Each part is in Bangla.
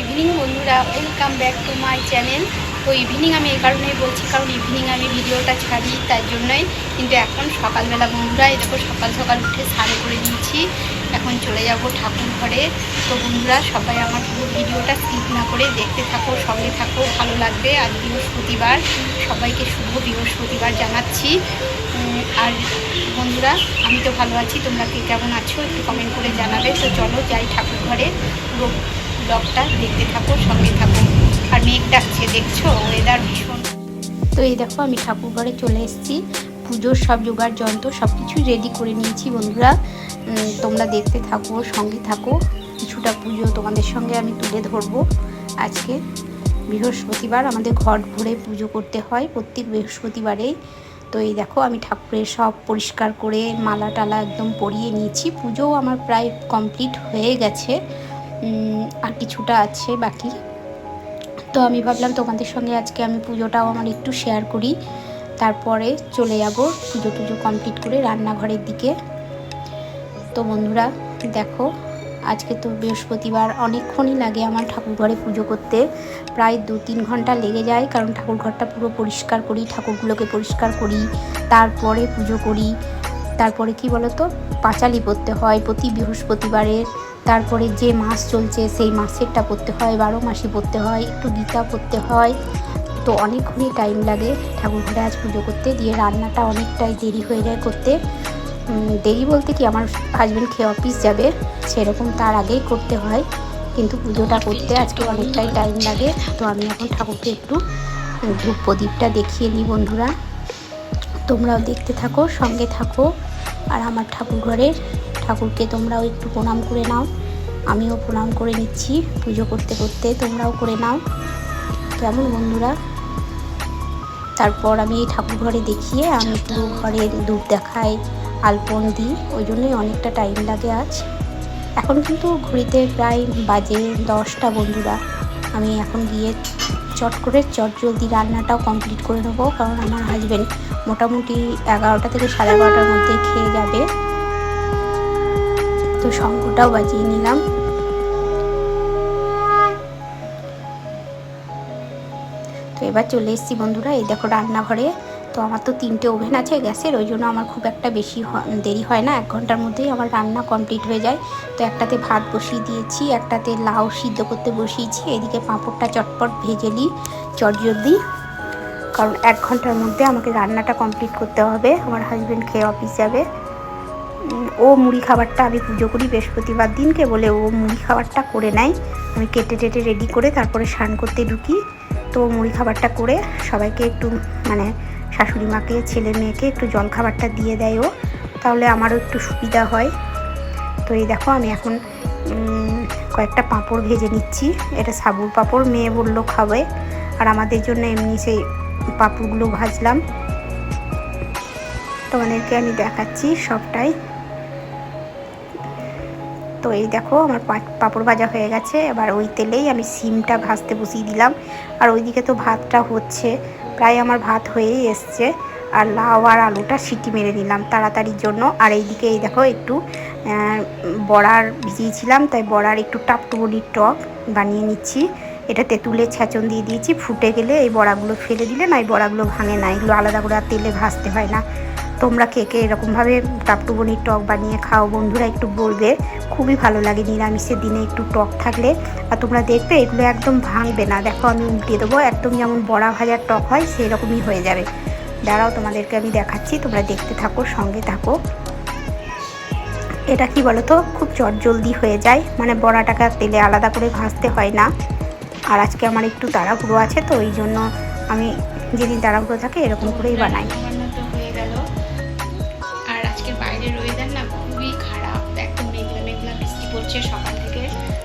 ইভিনিং বন্ধুরা. Welcome back to my channel তো ইভিনিং আমি এই কারণেই বলছি, কারণ ইভিনিং আমি ভিডিওটা ছাড়ি তার জন্যই। কিন্তু এখন সকালবেলা, বন্ধুরা, এই দেখো সকাল সকাল উঠে স্নান করে দিয়েছি এখন চলে যাব ঠাকুর ঘরে। তো বন্ধুরা, সবাই আমার পুরো ভিডিওটা স্কিপ না করে দেখতে থাকো, সঙ্গে থাকো, ভালো লাগবে। আজ বৃহস্পতিবার। সবাইকে শুভ বৃহস্পতিবার জানাচ্ছি। আর বন্ধুরা, আমি তো ভালো আছি। তোমরা কে কেমন আছো? একটু কমেন্ট করে জানাবে। তো চলো যাই ঠাকুর ঘরে। পুরো ব্লগটা দেখতে থাকো, সঙ্গে থাকো। আর মেঘ ডাকছে, দেখছ? ওয়েদার ভীষণ। তো এই দেখো, আমি ঠাকুর ঘরে চলে এসেছি। পুজোর সব জোগাড় যন্ত্র সব কিছু রেডি করে নিয়েছি বন্ধুরা। তোমরা দেখতে থাকো, সঙ্গে থাকো। কিছুটা পুজো তোমাদের সঙ্গে আমি তুলে ধরবো। আজকে বৃহস্পতিবার আমাদের ঘর ভরে পুজো করতে হয় প্রত্যেক বৃহস্পতিবারেই। তো এই দেখো, আমি ঠাকুরের সব পরিষ্কার করে মালা টালা একদম পরিয়ে নিয়েছি। পুজোও আমার প্রায় কমপ্লিট হয়ে গেছে। আর কিছুটা আছে বাকি। তো আমি ভাবলাম তোমাদের সঙ্গে আজকে আমি পুজোটাও আমার একটু শেয়ার করি। তারপরে চলে যাব পুজো টুজো কমপ্লিট করে রান্নাঘরের দিকে। তো বন্ধুরা, দেখো, আজকে তো বৃহস্পতিবার, অনেকক্ষণই লাগে আমার ঠাকুর ঘরে পুজো করতে। প্রায় দু তিন ঘণ্টা লেগে যায়, কারণ ঠাকুর ঘরটা পুরো পরিষ্কার করি, ঠাকুরগুলোকে পরিষ্কার করি, তারপরে পুজো করি। তারপরে কি বলতো, পাঁচালি পড়তে হয় প্রতি বৃহস্পতিবারে। তারপরে যে মাস চলছে, সেই মাসেরটা পড়তে হয়, বারো মাসে পড়তে হয়, একটু গীতা পড়তে হয়। তো অনেকক্ষণই টাইম লাগে ঠাকুর ঘরে আজ পুজো করতে, দিয়ে রান্নাটা অনেকটাই দেরি হয়ে যায় করতে। দেরি বলতে কি আমার হাজব্যান্ড খেয়ে অফিস যাবে, সেরকম তার আগেই করতে হয়। কিন্তু পুজোটা করতে আজকে অনেকটাই টাইম লাগে। তো আমি এখন ঠাকুরকে একটু ধূপ প্রদীপটা দেখিয়ে নিই বন্ধুরা। তোমরাও দেখতে থাকো, সঙ্গে থাকো। আর আমার ঠাকুর ঘরের ঠাকুরকে তোমরাও একটু প্রণাম করে নাও। আমিও প্রণাম করে নিচ্ছি, পুজো করতে করতে তোমরাও করে নাও। কেমন বন্ধুরা, তারপর আমি এই ঠাকুর ঘরে দেখিয়ে আমি পুরো ঘরে ধূপ দেখাই, আলপন দিই, ওই জন্যই অনেকটা টাইম লাগে আজ। এখন কিন্তু ঘড়িতে প্রায় বাজে দশটা বন্ধুরা। আমি এখন গিয়ে চট করে চট জলদি রান্নাটাও কমপ্লিট করে নেব, কারণ আমার হাজব্যান্ড মোটামুটি এগারোটা থেকে সাড়ে এগারোটার মধ্যে খেয়ে যাবে। তো শঙ্খটাও বাজিয়ে নিলাম। তো এবার চলে এসেছি বন্ধুরা, এই দেখো রান্নাঘরে। তো আমার তো তিনটে ওভেন আছে গ্যাসের, ওই জন্য আমার খুব একটা বেশি দেরি হয় না, এক ঘণ্টার মধ্যেই আমার রান্না কমপ্লিট হয়ে যায়। তো একটাতে ভাত বসিয়ে দিয়েছি, একটাতে লাউ সিদ্ধ করতে বসিয়েছি, এদিকে পাঁপড়টা চটপট ভেজে নিই চটজলদি কারণ এক ঘণ্টার মধ্যে আমাকে রান্নাটা কমপ্লিট করতে হবে, আমার হাজব্যান্ড খেয়ে অফিস যাবে। ও মুড়ি খাবারটা আমি পুজো করি বৃহস্পতিবার দিনকে বলে ও মুড়ি খাবারটা করে নেয়। আমি কেটে টেটে রেডি করে তারপরে স্নান করতে ঢুকি। তো মুড়ি খাবারটা করে সবাইকে একটু মানে শাশুড়ি মাকে, ছেলে মেয়েকে একটু জল খাবারটা দিয়ে দেয় ও। তাহলে আমারও একটু সুবিধা হয়। তো এই দেখো আমি এখন কয়েকটা পাঁপড় ভেজে নিচ্ছি। এটা সাবুর পাঁপড়, মেয়ে বলল খাবে। আর আমাদের জন্য এমনি সেই পাঁপড়গুলো ভাজলাম। তোমাদেরকে আমি দেখাচ্ছি সবটাই। তো এই দেখো, আমার পাঁপড় ভাজা হয়ে গেছে। এবার ওই তেলেই আমি সিমটা ভাজতে বসিয়ে দিলাম। আর ওইদিকে তো ভাতটা হচ্ছে। প্রায় আমার ভাত হয়েই এসছে। আর লাউ আর আলুটা সিটি মেরে নিলাম তাড়াতাড়ির জন্য। আর এইদিকে এই দেখো, একটু বড়ার ভিজিয়েছিলাম। তাই বড়ার একটু টাপটুবনির টক বানিয়ে নিচ্ছি। এটা তেঁতুলের ছেঁচন দিয়ে দিয়েছি। ফুটে গেলে এই বড়াগুলো ফেলে দিলে না, এই বড়াগুলো ভাঙে না। এগুলো আলাদা করে আর তেলে ভাজতে হয় না। তোমরা কে কে এরকমভাবে টাপটুবনির টক বানিয়ে খাও? বন্ধুরা একটু বলবে। খুবই ভালো লাগে নিরামিষের দিনে একটু টক থাকলে। আর তোমরা দেখবে এগুলো একদম ভাঙবে না। দেখো আমি উল্টিয়ে দেবো, একদম যেমন বড়া ভাজার টক হয় সেই রকমই হয়ে যাবে। দাঁড়াও, তোমাদেরকে আমি দেখাচ্ছি। তোমরা দেখতে থাকো, সঙ্গে থাকো। এটা কি বলো তো? খুব চটজলদি হয়ে যায়। মানে বড়াটাকে তেলে আলাদা করে ভাজতে হয় না। আর আজকে আমার একটু তাড়াহুড়ো আছে, তো ওই জন্য আমি যেদিন তাড়াহুড়ো থাকে এরকম করেই বানাই। পড়ছে সকাল থেকে।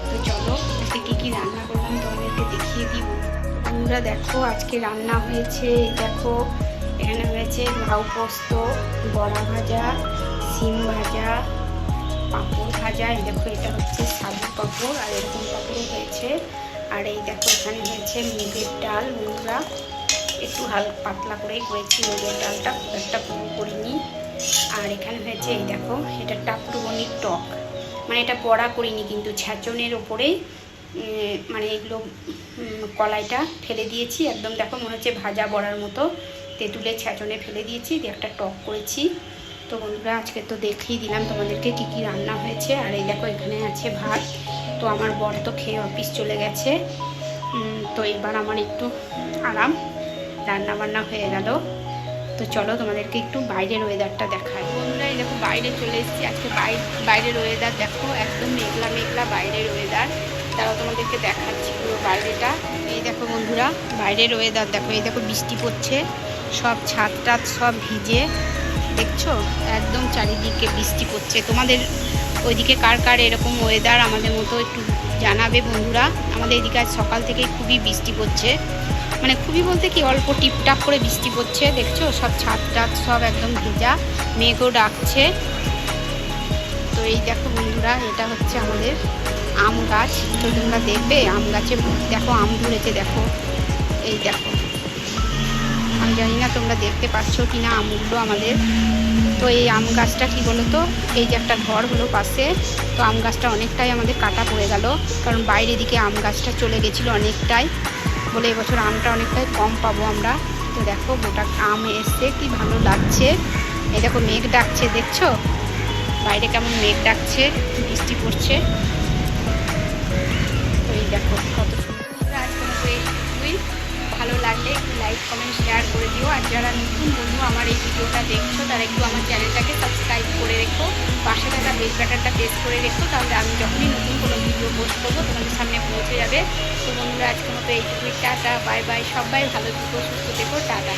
তো চলো, আজকে কী কী রান্না করলাম তোমাদেরকে দেখিয়ে দিব বন্ধুরা দেখো, আজকে রান্না হয়েছে, দেখো, এখানে হয়েছে লাউ পোস্ত, বড়া ভাজা সিম ভাজা, পাঁপড় ভাজা, এই দেখো, এটা হচ্ছে সাবু পাঁপড়, আর এরকম পাঁপড়ও হয়েছে। আর এই দেখো, এখানে হয়েছে মুগের ডাল বন্ধুরা একটু হালকা পাতলা করেই করেছি মুগের ডালটা, খুব একটা পুরো করিনি। আর এখানে হয়েছে, এই দেখো, এটা টাকটুবনির টক। মানে এটা পড়া করিনি কিন্তু ছ্যাচনের ওপরেই মানে এগুলো কলাইটা ফেলে দিয়েছি। একদম দেখো মনে হচ্ছে ভাজা বড়ার মতো। তেঁতুলের ছেঁচনে ফেলে দিয়েছি, দিয়ে একটা টক করেছি। তো বন্ধুরা, আজকে তো দেখেই দিলাম তোমাদেরকে কী কী রান্না হয়েছে। আর এই দেখো এখানে আছে ভাত। তো আমার বর তো খেয়ে অফিস চলে গেছে। তো এবার আমার একটু আরাম। রান্না বান্না হয়ে গেল। তো চলো তোমাদেরকে একটু বাইরের ওয়েদারটা দেখায় বন্ধুরা এই দেখো, বাইরে চলে এসেছি। আজকে বাই- বাইরের ওয়েদার দেখো, একদম মেঘলা মেঘলা বাইরের ওয়েদার তারাও তোমাদেরকে দেখাচ্ছি পুরো বাইরেটা। এই দেখো বন্ধুরা, বাইরের ওয়েদার দেখো। এই দেখো বৃষ্টি পড়ছে, সব ছাদ টাদ সব ভিজে। দেখছ? একদম চারিদিকে বৃষ্টি পড়ছে। তোমাদের ওইদিকে কার কার এরকম ওয়েদার আমাদের মতো একটু জানাবে বন্ধুরা? আমাদের এদিকে আজ সকাল থেকে খুবই বৃষ্টি পড়ছে। মানে খুবই বলতে কি, অল্প টিপটাপ করে বৃষ্টি পড়ছে, দেখছ? সব ছাদ টাদ সব একদম ভেজা। মেঘও ডাকছে। তো এই দেখো বন্ধুরা, এটা হচ্ছে আমাদের আম গাছ। তো তোমরা দেখবে, আম গাছে দেখো, আম ধরেছে, দেখো। এই দেখো। আমি জানি না তোমরা দেখতে পাচ্ছ কি না আমগুলো আমাদের। তো এই আম গাছটা কি বলো তো এই যে একটা ঘর হলো পাশে। তো আম গাছটা অনেকটাই আমাদের কাটা পড়ে গেল, কারণ বাইরে দিকে আম গাছটা চলে গেছিল অনেকটাই। বলে এবছর আমটা অনেকটাই কম পাবো আমরা। তো দেখো, গোটা আম এসছে, কি ভালো লাগছে। এই দেখো, মেঘ ডাকছে, দেখছ? বাইরে কেমন মেঘ ডাকছে, বৃষ্টি পড়ছে। এই দেখো, কত সুন্দর আজকে মতো এইটুকুই ভালো লাগলে একটু লাইক কমেন্ট শেয়ার করে দিও। আর যারা নতুন বন্ধু আমার এই ভিডিওটা দেখছ, তারা একটু আমার চ্যানেলটাকে সাবস্ক্রাইব প্রেস করে রেখো তাহলে আমি যখনই নতুন কোনো ভিডিও পোস্ট করব, তোমাদের সামনে পৌঁছে যাবে। তো বন্ধুরা, আজকের মতো এইটুকুই, টাটা বাই বাই সবাই ভালো থেকো, সুস্থ থেকো, টাটা।